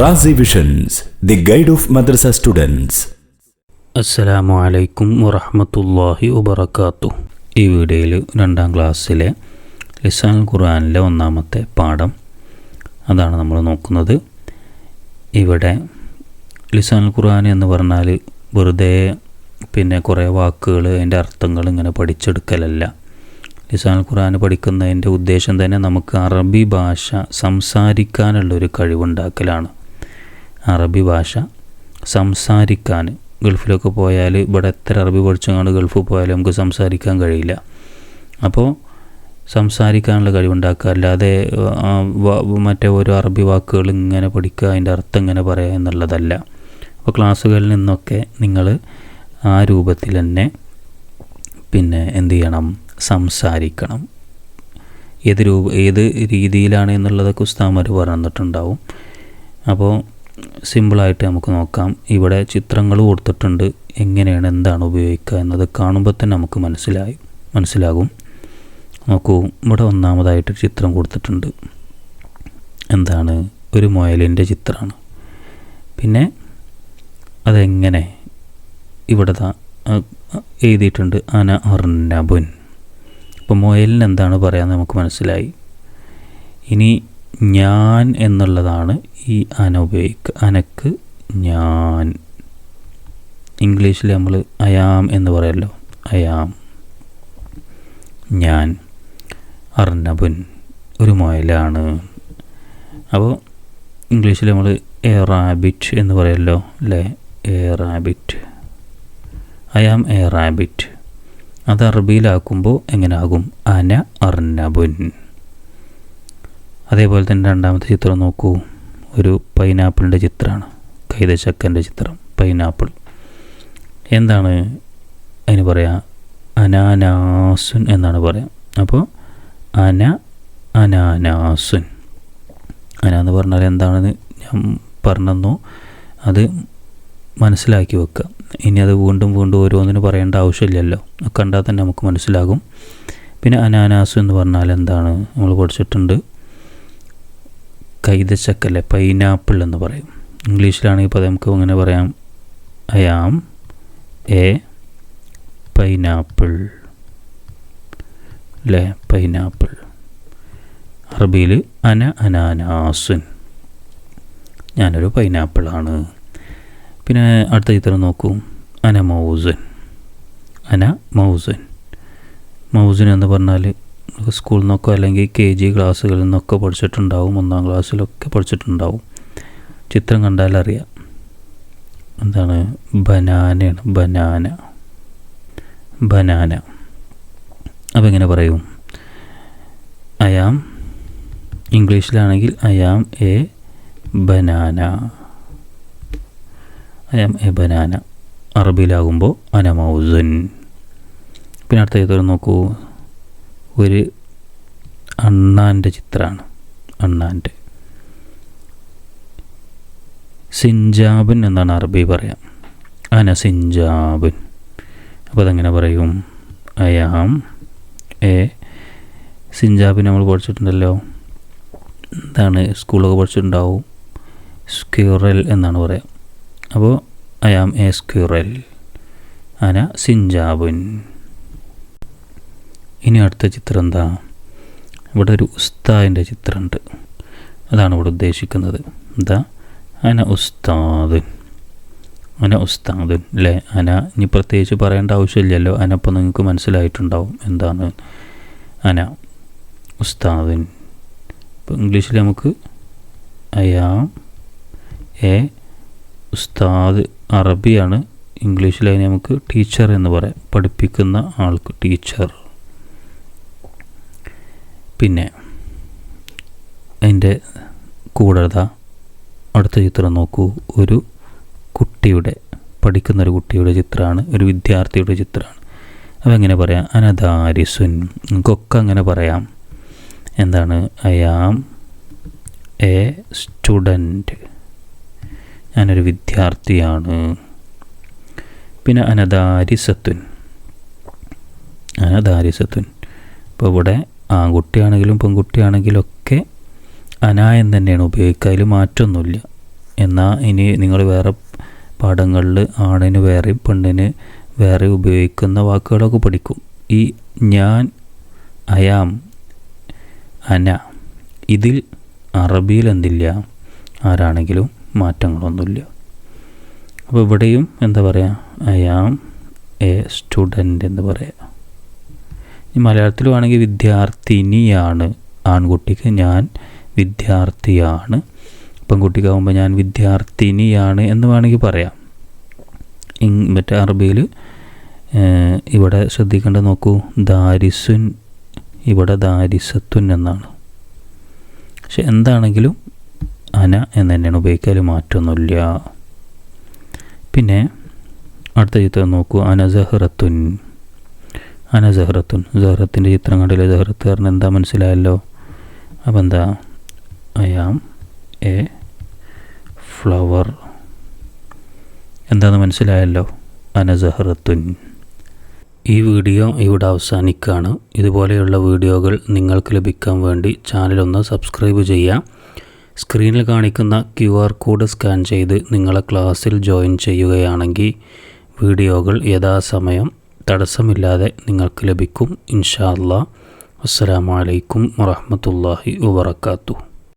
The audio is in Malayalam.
Razi visions the guide of madrasa students അസ്സലാമു അലൈക്കും വറഹമത്തല്ലാഹി വബർക്കാത്തു ഈ വീഡിയോയിൽ രണ്ടാം ക്ലാസ്സിലെ ലിസാൻ ഖുർആനിലെ ഒന്നാമത്തെ പാഠം. അതാണ് നമ്മൾ നോക്കുന്നത്. ഇവിടെ ലിസാൻ ഖുർആൻ എന്ന് പറഞ്ഞാൽ വെറുതെ പിന്നെ കുറേ വാക്കുകൾ അതിന്റെ അർത്ഥങ്ങൾ ഇങ്ങനെ പഠിച്ചെടുക്കലല്ല. ലിസാൻ ഖുർആൻ പഠിക്കുന്നതിന്റെ ഉദ്ദേശം തന്നെ നമുക്ക് അറബി ഭാഷ സംസാരിക്കാനുള്ളൊരു കഴിവുണ്ടാക്കലാണ്. അറബി ഭാഷ സംസാരിക്കാൻ. ഗൾഫിലൊക്കെ പോയാൽ ഇവിടെ എത്ര അറബി പഠിച്ചങ്ങാണ്ട് ഗൾഫിൽ പോയാലും നമുക്ക് സംസാരിക്കാൻ കഴിയില്ല. അപ്പോൾ സംസാരിക്കാനുള്ള കഴിവുണ്ടാക്കുക. അല്ലാതെ മറ്റേ ഓരോ അറബി വാക്കുകൾ ഇങ്ങനെ പഠിക്കുക അതിന്റെ അർത്ഥം ഇങ്ങനെ പറയുക എന്നുള്ളതല്ല. അപ്പോൾ ക്ലാസ്സുകളിൽ നിന്നൊക്കെ നിങ്ങൾ ആ രൂപത്തിൽ തന്നെ പിന്നെ എന്ത് ചെയ്യണം? സംസാരിക്കണം. ഏത് രൂപ ഏത് രീതിയിലാണ് എന്നുള്ളതൊക്കെ ഉസ്താമാർ പറഞ്ഞിട്ടുണ്ടാവും അപ്പോൾ സിമ്പിളായിട്ട് നമുക്ക് നോക്കാം. ഇവിടെ ചിത്രങ്ങൾ കൊടുത്തിട്ടുണ്ട്. എങ്ങനെയാണ് എന്താണ് ഉപയോഗിക്കുക എന്നത് കാണുമ്പോൾ തന്നെ നമുക്ക് മനസ്സിലായി മനസ്സിലാകും. നോക്കൂ ഇവിടെ ഒന്നാമതായിട്ട് ചിത്രം കൊടുത്തിട്ടുണ്ട്. എന്താണ്? ഒരു മുയലിന്റെ ചിത്രമാണ്. പിന്നെ അതെങ്ങനെ ഇവിടെ എഴുതിയിട്ടുണ്ട്. അന അർണബുൻ. അപ്പോൾ മുയലിന് എന്താണ് പറയാമെന്ന് നമുക്ക് മനസ്സിലായി. ഇനി ഞാൻ എന്നുള്ളതാണ് ഈ അന ഉപയോഗിക്കുക അനക്ക് ഞാൻ. ഇംഗ്ലീഷിൽ നമ്മൾ അയാം എന്ന് പറയല്ലോ. അയാം ഞാൻ. അർണബുൻ. ഒരു മുയലാണ്. അപ്പോൾ ഇംഗ്ലീഷിൽ നമ്മൾ എ റാബിറ്റ് എന്ന് പറയല്ലോ അല്ലേ? A rabbit. Am a rabbit അത് അറബിയിലാക്കുമ്പോൾ എങ്ങനെയാകും അന അർണബുൻ. അതേപോലെ തന്നെ രണ്ടാമത്തെ ചിത്രം നോക്കൂ. ഒരു പൈനാപ്പിളിന്റെ ചിത്രമാണ് കൈതശക്കന്റെ ചിത്രം. പൈനാപ്പിൾ. എന്താണ് അതിന് പറയാ? അനാനാസുൻ എന്നാണ് പറയാം. അപ്പോൾ അന അനാനാസുൻ. അന എന്ന് പറഞ്ഞാൽ എന്താണെന്ന് ഞാൻ പറഞ്ഞു അത് മനസ്സിലാക്കി വെക്കുക ഇനി അത് വീണ്ടും വീണ്ടും ഓരോന്നിനും പറയേണ്ട ആവശ്യമില്ലല്ലോ. കണ്ടാൽ തന്നെ നമുക്ക് മനസ്സിലാകും. പിന്നെ അനാനാസ് എന്ന് പറഞ്ഞാൽ എന്താണ്? നമ്മൾ പഠിച്ചിട്ടുണ്ട്. കൈതച്ചക്കല്ലേ പൈനാപ്പിൾ എന്ന് പറയും. ഇംഗ്ലീഷിലാണെങ്കിൽ ഇപ്പോൾ നമുക്ക് അങ്ങനെ പറയാം. ഐ ആം എ പൈനാപ്പിൾ അല്ലേ പൈനാപ്പിൾ അറബിയിൽ അന അനാനാസുൻ. ഞാനൊരു പൈനാപ്പിളാണ് പിന്നെ അടുത്ത ചിത്രം നോക്കൂ. അന മൗസൻ അന മൗസൻ മൗസൻ എന്ന് പറഞ്ഞാൽ സ്കൂളിൽ നിന്നൊക്കെ അല്ലെങ്കിൽ കെ ജി ക്ലാസ്സുകളിൽ നിന്നൊക്കെ പഠിച്ചിട്ടുണ്ടാവും ഒന്നാം ക്ലാസ്സിലൊക്കെ പഠിച്ചിട്ടുണ്ടാവും. ചിത്രം കണ്ടാൽ അറിയാം എന്താണ്? ബനാനയാണ് ബനാന. ബനാന. അപ്പോൾ എങ്ങനെ പറയും I am ഇംഗ്ലീഷിലാണെങ്കിൽ I am a banana I am a banana അറബിയിലാകുമ്പോൾ അനമൗസൻ. പിന്നെ അടുത്ത ഏതൊരു നോക്കൂ? ഒരു അണ്ണാന്റെ ചിത്രമാണ് അണ്ണാന്റെ സിഞ്ചാബിൻ എന്നാണ് അറബി പറയാം. അന സിഞ്ചാബിൻ. അപ്പോൾ അതെങ്ങനെ പറയും. അയാം. എ. സിഞ്ചാബിൻ നമ്മൾ പഠിച്ചിട്ടുണ്ടല്ലോ. എന്താണ് സ്കൂളൊക്കെ പഠിച്ചിട്ടുണ്ടാവും. സ്ക്യൂറൽ എന്നാണ് പറയാം. അപ്പോൾ അയാം എ സ്ക്യൂറൽ. അന സിഞ്ചാബുൻ. ഇനി അടുത്ത ചിത്രം എന്താ? ഇവിടെ ഒരു ഉസ്താദിന്റെ ചിത്രമുണ്ട്. അതാണ് ഇവിടെ ഉദ്ദേശിക്കുന്നത്. എന്താ? അന ഉസ്താദ്. അന ഉസ്താദ് അല്ലേ? അന ഇനി പ്രത്യേകിച്ച് പറയേണ്ട ആവശ്യമില്ലല്ലോ. അനപ്പം നിങ്ങൾക്ക് മനസ്സിലായിട്ടുണ്ടാവും എന്താണ് അന ഉസ്താദിൻ ഇപ്പോൾ ഇംഗ്ലീഷിൽ നമുക്ക് അയാ എ ഉസ്താദ് അറബിയാണ്. ഇംഗ്ലീഷിൽ അതിനെ നമുക്ക് ടീച്ചർ എന്ന് പറയാം. പഠിപ്പിക്കുന്ന ആൾക്ക് ടീച്ചർ. പിന്നെ അതിന്റെ കൂടത അടുത്ത ചിത്രം നോക്കൂ. ഒരു കുട്ടിയുടെ പഠിക്കുന്ന ഒരു കുട്ടിയുടെ ചിത്രമാണ്. ഒരു വിദ്യാർത്ഥിയുടെ ചിത്രമാണ്. അപ്പോൾ എങ്ങനെ പറയാം? അനദാരിസുൻ നമുക്കൊക്കെ അങ്ങനെ പറയാം. എന്താണ്? അയാം എ സ്റ്റുഡന്റ് ഞാനൊരു വിദ്യാർത്ഥിയാണ്. പിന്നെ അനദാരിസത്തുൻ അനദാരിസത്തുൻ ഇപ്പോൾ ഇവിടെ ആൺകുട്ടിയാണെങ്കിലും പെൺകുട്ടിയാണെങ്കിലും ഒക്കെ അനായം തന്നെയാണ് ഉപയോഗിക്കുക. അതിൽ മാറ്റമൊന്നുമില്ല എന്നാൽ ഇനി നിങ്ങൾ വേറെ പാഠങ്ങളിൽ ആണിന് വേറെ പെണ്ണിന് വേറെ ഉപയോഗിക്കുന്ന വാക്കുകളൊക്കെ പഠിക്കും. ഈ ഞാൻ അയാം അന ഇതിൽ അറബിയിൽ എന്തില്ല? ആരാണെങ്കിലും മാറ്റങ്ങളൊന്നുമില്ല. അപ്പോൾ ഇവിടെയും എന്താ പറയുക അയാം എ സ്റ്റുഡന്റ് എന്ന് പറയാം. ഈ മലയാളത്തിലും ആണെങ്കിൽ വിദ്യാർത്ഥിനിയാണ് ആൺകുട്ടിക്ക് ഞാൻ വിദ്യാർത്ഥിയാണ് പെൺകുട്ടിക്കാവുമ്പോൾ ഞാൻ വിദ്യാർത്ഥിനിയാണ് എന്ന് വേണമെങ്കിൽ പറയാം. മറ്റേ അറബിയിൽ ഇവിടെ ശ്രദ്ധിക്കേണ്ട നോക്കൂ ദാരിസുൻ ഇവിടെ ദാരിസത്തുൻ എന്നാണ്. പക്ഷെ എന്താണെങ്കിലും അന എന്ന് തന്നെയാണ് ഉപയോഗിക്കൽ മാറ്റമൊന്നുമില്ല പിന്നെ അടുത്ത ചിത്രം നോക്കൂ അന സഹ്റത്തുൻ അന സഹ്റത്തുൻ. സഹ്റത്തിന്റെ ചിത്രം കണ്ടില്ലേ? സഹ്റത്ത് കാരണം എന്താ മനസ്സിലായല്ലോ? അപ്പം എന്താ? I am a flower. എന്താണെന്ന് മനസ്സിലായല്ലോ? അന സഹ്റത്തുൻ. ഈ വീഡിയോ ഇവിടെ അവസാനിക്കുകയാണ്. ഇതുപോലെയുള്ള വീഡിയോകൾ നിങ്ങൾക്ക് ലഭിക്കാൻ വേണ്ടി ചാനലൊന്ന് സബ്സ്ക്രൈബ് ചെയ്യുക. സ്ക്രീനിൽ കാണിക്കുന്ന ക്യു ആർ കോഡ് സ്കാൻ ചെയ്ത് നിങ്ങളെ ക്ലാസ്സിൽ ജോയിൻ ചെയ്യുകയാണെങ്കിൽ വീഡിയോകൾ യഥാസമയം തടസ്സമില്ലാതെ നിങ്ങൾക്ക് ലഭിക്കും. ഇൻഷാ അല്ലാ അസ്സലാമു അലൈക്കും വറഹ്മത്തുള്ളാഹി വബറകാതുഹു.